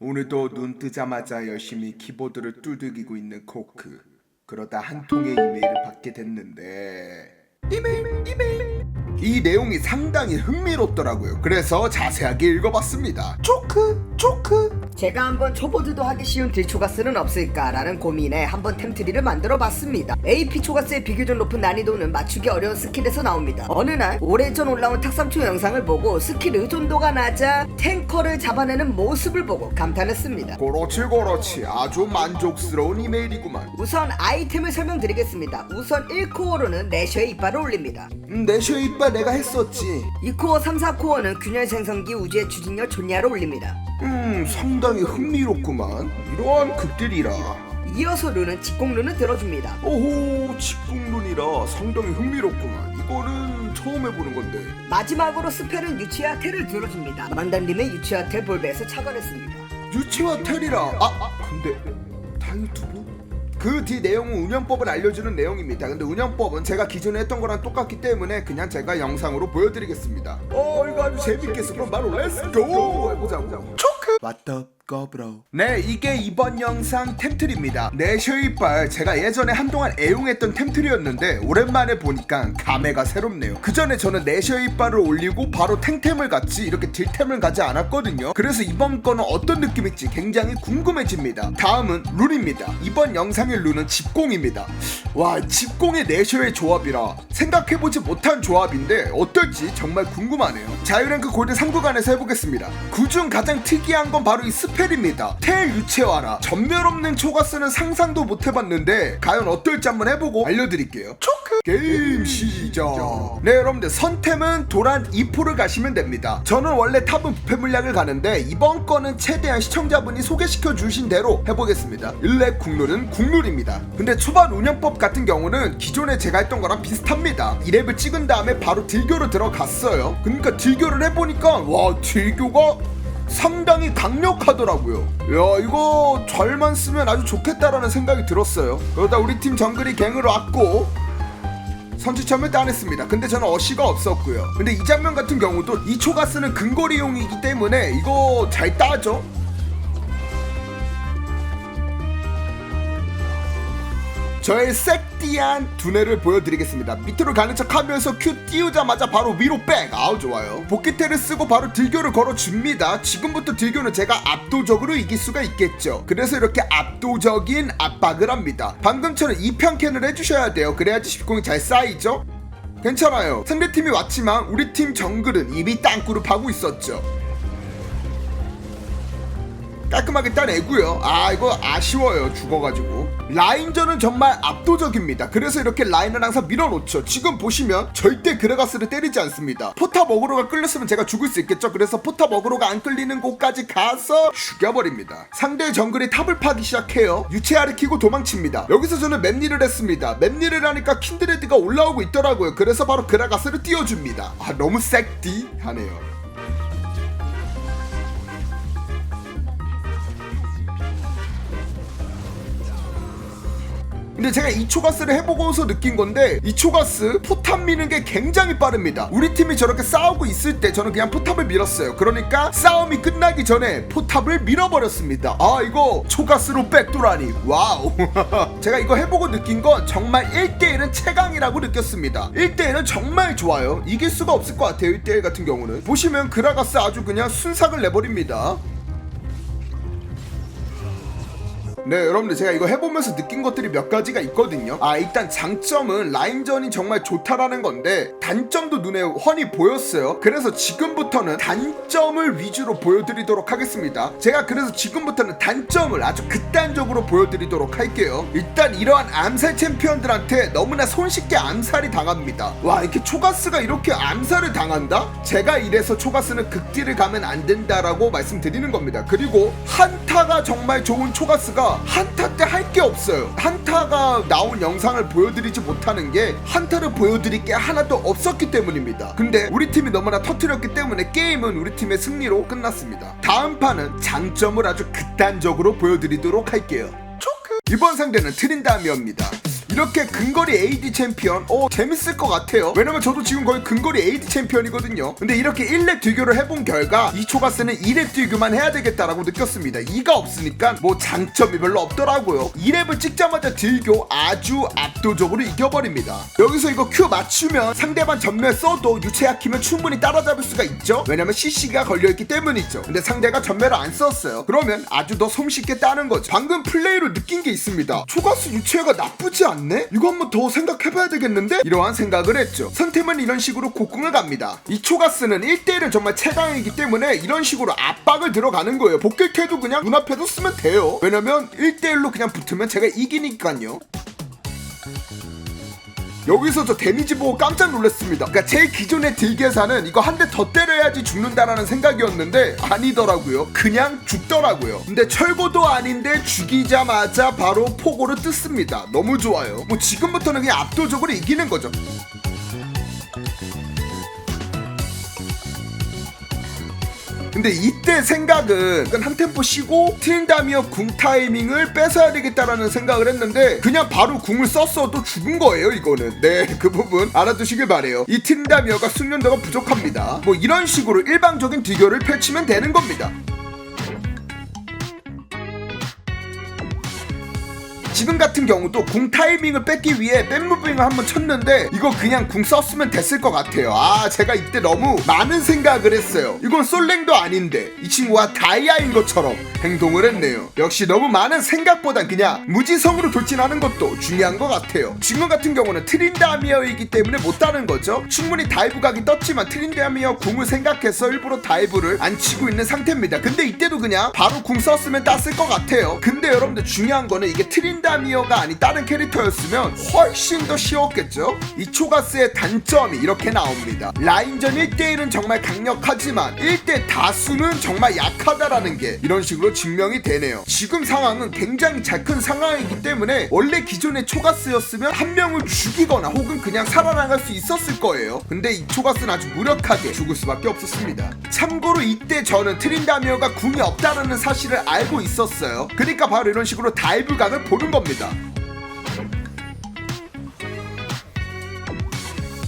오늘도 눈 뜨자마자 열심히 키보드를 두들기고 있는 코크. 그러다 한 통의 이메일을 받게 됐는데 이메일 이메일 이 내용이 상당히 흥미롭더라고요. 그래서 자세하게 읽어봤습니다. 초크 초크 제가 한번 초보들도 하기 쉬운 딜초가스는 없을까라는 고민에 한번 템트리를 만들어 봤습니다. AP 초가스의 비교적 높은 난이도는 맞추기 어려운 스킬에서 나옵니다. 어느 날 오래전 올라온 탁삼초 영상을 보고 스킬 의존도가 낮아 탱커를 잡아내는 모습을 보고 감탄했습니다. 그렇지 그렇지 아주 만족스러운 이메일이구만. 우선 아이템을 설명드리겠습니다. 우선 1코어로는 내셔의 이빨을 올립니다. 음, 내셔 이빨 내가 했었지. 2코어, 3, 4코어는 균열 생성기 우주의 추진력 존야를 올립니다. 음 상당히 흥미롭구만. 이러한 극들이라. 이어서 룬은 직공룬을 들어줍니다. 오호 직국눈이라 상당히 흥미롭구만. 이거는 처음 해보는 건데. 마지막으로 스펠은 유치와 텔을 들어줍니다. 만단님의 유치와 텔 볼베에서 착안했습니다. 유치와 텔이라. 아, 아 근데 다이어트부? 그뒤 내용은 운영법을 알려주는 내용입니다. 근데 운영법은 제가 기존에 했던 거랑 똑같기 때문에 그냥 제가 영상으로 보여드리겠습니다. 어 이거 아주 재밌겠어. 그럼 바로 렛츠고 해보자고. 초크. 꺼브로. 네, 이게 이번 영상 템틀입니다. 내셔 이빨 제가 예전에 한동안 애용했던 템틀이었는데 오랜만에 보니까 감회가 새롭네요. 그 전에 저는 내셔 이빨을 올리고 바로 탱템을 갔지 이렇게 딜템을 가지 않았거든요. 그래서 이번 거는 어떤 느낌일지 굉장히 궁금해집니다. 다음은 룬입니다. 이번 영상의 룬은 집공입니다. 와, 집공의 내셔의 조합이라 생각해보지 못한 조합인데 어떨지 정말 궁금하네요. 자유랭크 골드 3구간에서 해보겠습니다. 그중 가장 특이한 건 바로 이 스 펠입니다. 텔 유채화라 전멸 없는 초가스는 상상도 못 해봤는데 과연 어떨지 한번 해보고 알려드릴게요. 초크 게임 시작. 네 여러분들 선템은 도란 2포를 가시면 됩니다. 저는 원래 탑은 부패 물약을 가는데 이번 거는 최대한 시청자분이 소개시켜 주신 대로 해보겠습니다. 1렙 국룰은 국룰입니다. 근데 초반 운영법 같은 경우는 기존에 제가 했던 거랑 비슷합니다. 2렙을 찍은 다음에 바로 딜교로 들어갔어요. 그러니까 딜교를 해보니까 와 딜교가 상당히 강력하더라고요. 야 이거 잘만 쓰면 아주 좋겠다라는 생각이 들었어요. 그러다 우리 팀 정글이 갱으로 왔고 선취점을 따냈습니다. 근데 저는 어시가 없었고요. 근데 이 장면 같은 경우도 이 초가스는 근거리용이기 때문에 이거 잘 따죠. 저의 섹디한 두뇌를 보여드리겠습니다. 밑으로 가는 척 하면서 큐 띄우자마자 바로 위로 백! 아우 좋아요. 복귀태를 쓰고 바로 딜교를 걸어줍니다. 지금부터 딜교는 제가 압도적으로 이길 수가 있겠죠. 그래서 이렇게 압도적인 압박을 합니다. 방금처럼 2편 캔을 해주셔야 돼요. 그래야지 쉽공이 잘 쌓이죠. 괜찮아요. 상대팀이 왔지만 우리 팀 정글은 이미 땅굴을 파고 있었죠. 깔끔하게 따내고요. 아 이거 아쉬워요. 죽어가지고 라인전은 정말 압도적입니다. 그래서 이렇게 라인을 항상 밀어놓죠. 지금 보시면 절대 그레가스를 때리지 않습니다. 포탑 어그로가 끌렸으면 제가 죽을 수 있겠죠. 그래서 포탑 어그로가 안 끌리는 곳까지 가서 죽여버립니다. 상대 정글이 탑을 파기 시작해요. 유채아를 키고 도망칩니다. 여기서 저는 맵리를 했습니다. 맵리를 하니까 킨드레드가 올라오고 있더라고요. 그래서 바로 그라가스를 띄워줍니다. 아 너무 섹디 하네요. 근데 제가 이 초가스를 해보고서 느낀 건데 이 초가스 포탑 미는 게 굉장히 빠릅니다. 우리 팀이 저렇게 싸우고 있을 때 저는 그냥 포탑을 밀었어요. 그러니까 싸움이 끝나기 전에 포탑을 밀어버렸습니다. 아 이거 초가스로 백도라니 와우. 제가 이거 해보고 느낀 건 정말 1대1은 최강이라고 느꼈습니다. 1대1은 정말 좋아요. 이길 수가 없을 것 같아요. 1대1 같은 경우는 보시면 그라가스 아주 그냥 순삭을 내버립니다. 네 여러분들 제가 이거 해보면서 느낀 것들이 몇 가지가 있거든요. 아 일단 장점은 라인전이 정말 좋다라는 건데 단점도 눈에 훤히 보였어요. 그래서 지금부터는 단점을 위주로 보여드리도록 하겠습니다. 제가 그래서 지금부터는 단점을 아주 극단적으로 보여드리도록 할게요. 일단 이러한 암살 챔피언들한테 너무나 손쉽게 암살이 당합니다. 와 이렇게 초가스가 이렇게 암살을 당한다? 제가 이래서 초가스는 극딜을 가면 안 된다라고 말씀드리는 겁니다. 그리고 한타가 정말 좋은 초가스가 한타 때 할 게 없어요. 한타가 나온 영상을 보여드리지 못하는 게 한타를 보여드릴 게 하나도 없었기 때문입니다. 근데 우리 팀이 너무나 터트렸기 때문에 게임은 우리 팀의 승리로 끝났습니다. 다음 판은 장점을 아주 극단적으로 보여드리도록 할게요. 이번 상대는 트린다미어입니다. 이렇게 근거리 AD 챔피언. 어 재밌을 것 같아요. 왜냐면 저도 지금 거의 근거리 AD 챔피언이거든요. 근데 이렇게 1렙 듀교를 해본 결과 이 초가스는 2렙 듀교만 해야 되겠다라고 느꼈습니다. 2가 없으니까 뭐 장점이 별로 없더라고요. 2렙을 찍자마자 딜교 아주 압도적으로 이겨버립니다. 여기서 이거 Q 맞추면 상대방 전멸 써도 유체약키면 충분히 따라잡을 수가 있죠? 왜냐면 CC가 걸려있기 때문이죠. 근데 상대가 전멸을 안 썼어요. 그러면 아주 더 손쉽게 따는 거죠. 방금 플레이로 느낀 게 있습니다. 초가스 유체가 나쁘지 않네? 이거 한번 더 생각해봐야 되겠는데? 이러한 생각을 했죠. 선템은 이런 식으로 곡궁을 갑니다. 이 초가스는 1대1은 정말 최강이기 때문에 이런 식으로 압박을 들어가는 거예요. 복길캐도 그냥 눈앞에도 쓰면 돼요. 왜냐면 1대1로 그냥 붙으면 제가 이기니까요 여기서 저 데미지 보고 깜짝 놀랐습니다. 그러니까 제 기존의 딜 계산은 이거 한 대 더 때려야지 죽는다라는 생각이었는데 아니더라고요. 그냥 죽더라고요. 근데 철거도 아닌데 죽이자마자 바로 포고를 뜯습니다. 너무 좋아요. 뭐 지금부터는 그냥 압도적으로 이기는 거죠. 근데 이때 생각은 한 템포 쉬고 트린다미어 궁 타이밍을 뺏어야 되겠다라는 생각을 했는데 그냥 바로 궁을 썼어도 죽은 거예요 이거는. 네 그 부분 알아두시길 바래요. 이 트린다미어가 숙련도가 부족합니다. 뭐 이런 식으로 일방적인 듀교를 펼치면 되는 겁니다 지금 같은 경우도 궁 타이밍을 뺏기 위해 백무빙을 한번 쳤는데 이거 그냥 궁 썼으면 됐을 것 같아요. 아 제가 이때 너무 많은 생각을 했어요. 이건 솔랭도 아닌데 이 친구가 다이아인 것처럼 행동을 했네요. 역시 너무 많은 생각보단 그냥 무지성으로 돌진하는 것도 중요한 것 같아요. 지금 같은 경우는 트린다미어이기 때문에 못 따는 거죠. 충분히 다이브 각이 떴지만 트린다미어 궁을 생각해서 일부러 다이브를 안 치고 있는 상태입니다. 근데 이때도 그냥 바로 궁 썼으면 땄을 것 같아요. 근데 여러분들 중요한 거는 이게 트린다 미어가 아닌 다른 캐릭터였으면 훨씬 더 쉬웠겠죠? 이 초가스의 단점이 이렇게 나옵니다. 라인전 1대1은 정말 강력하지만 1대 다수는 정말 약하다라는 게 이런 식으로 증명이 되네요. 지금 상황은 굉장히 잘 큰 상황이기 때문에 원래 기존의 초가스였으면 한 명을 죽이거나 혹은 그냥 살아나갈 수 있었을 거예요. 근데 이 초가스는 아주 무력하게 죽을 수밖에 없었습니다. 참고로 이때 저는 트린다미어가 궁이 없다는 사실을 알고 있었어요. 그러니까 바로 이런 식으로 다이브 각을 보는 겁니다.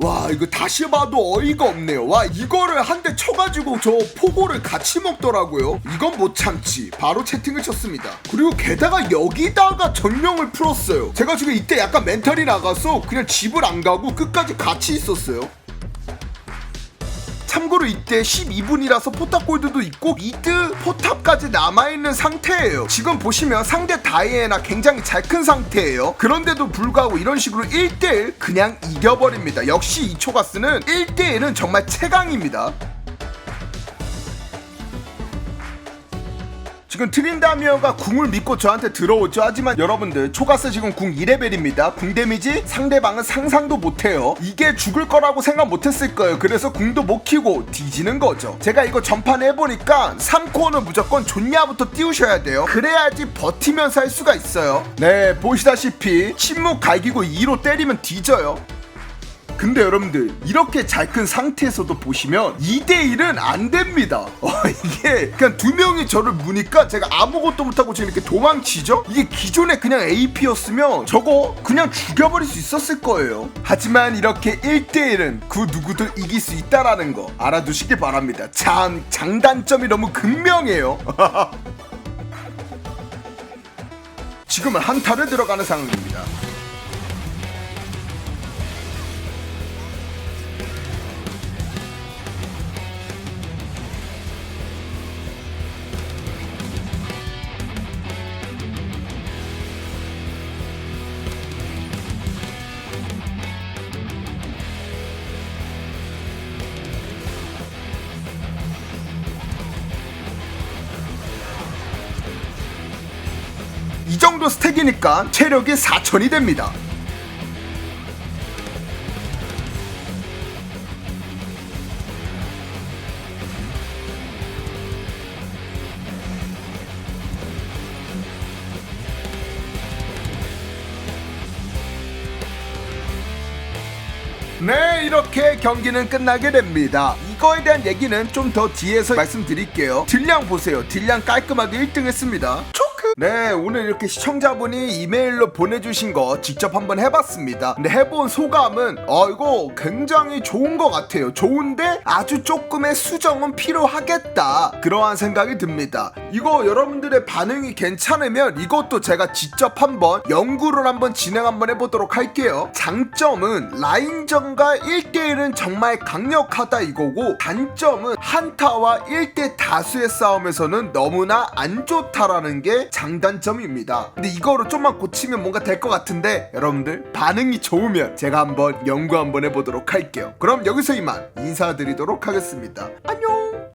와 이거 다시 봐도 어이가 없네요. 와 이거를 한 대 쳐가지고 저 포고를 같이 먹더라고요. 이건 못 참지. 바로 채팅을 쳤습니다. 그리고 게다가 여기다가 전령을 풀었어요. 제가 지금 이때 약간 멘탈이 나가서 그냥 집을 안 가고 끝까지 같이 있었어요 참고로 이때 12분이라서 포탑 골드도 있고 미드 포탑까지 남아있는 상태예요. 지금 보시면 상대 다이애나 굉장히 잘 큰 상태예요. 그런데도 불구하고 이런 식으로 1대1 그냥 이겨버립니다. 역시 이 초가스는 1대1은 정말 최강입니다. 지금 트린다미어가 궁을 믿고 저한테 들어오죠. 하지만 여러분들 초가스 지금 궁 2레벨입니다. 궁 데미지 상대방은 상상도 못해요. 이게 죽을 거라고 생각 못했을 거예요. 그래서 궁도 못 키고 뒤지는 거죠. 제가 이거 전판 해보니까 3코어는 무조건 존냐부터 띄우셔야 돼요. 그래야지 버티면서 할 수가 있어요. 네 보시다시피 침묵 갈기고 2로 때리면 뒤져요. 근데 여러분들 이렇게 잘 큰 상태에서도 보시면 2대1은 안 됩니다. 어, 이게 그냥 두 명이 저를 무니까 제가 아무것도 못하고 지금 이렇게 도망치죠? 이게 기존에 그냥 AP였으면 저거 그냥 죽여버릴 수 있었을 거예요. 하지만 이렇게 1대1은 그 누구도 이길 수 있다라는 거 알아두시길 바랍니다. 참 장단점이 너무 극명해요. 지금은 한타를 들어가는 상황입니다 이 정도 스택이니까 체력이 4천이 됩니다. 네, 이렇게 경기는 끝나게 됩니다. 이거에 대한 얘기는 좀 더 뒤에서 말씀드릴게요. 딜량 보세요. 딜량 깔끔하게 1등 했습니다. 네, 오늘 이렇게 시청자분이 이메일로 보내주신 거 직접 한번 해봤습니다. 근데 해본 소감은 어 이거 굉장히 좋은 것 같아요. 좋은데 아주 조금의 수정은 필요하겠다. 그러한 생각이 듭니다. 이거 여러분들의 반응이 괜찮으면 이것도 제가 직접 한번 연구를 한번 진행 한번 해보도록 할게요. 장점은 라인전과 1대1은 정말 강력하다 이거고 단점은 한타와 1대 다수의 싸움에서는 너무나 안 좋다라는 게 장 단점입니다. 근데 이거를 좀만 고치면 뭔가 될 것 같은데 여러분들 반응이 좋으면 제가 한번 연구 한번 해보도록 할게요. 그럼 여기서 이만 인사드리도록 하겠습니다. 안녕!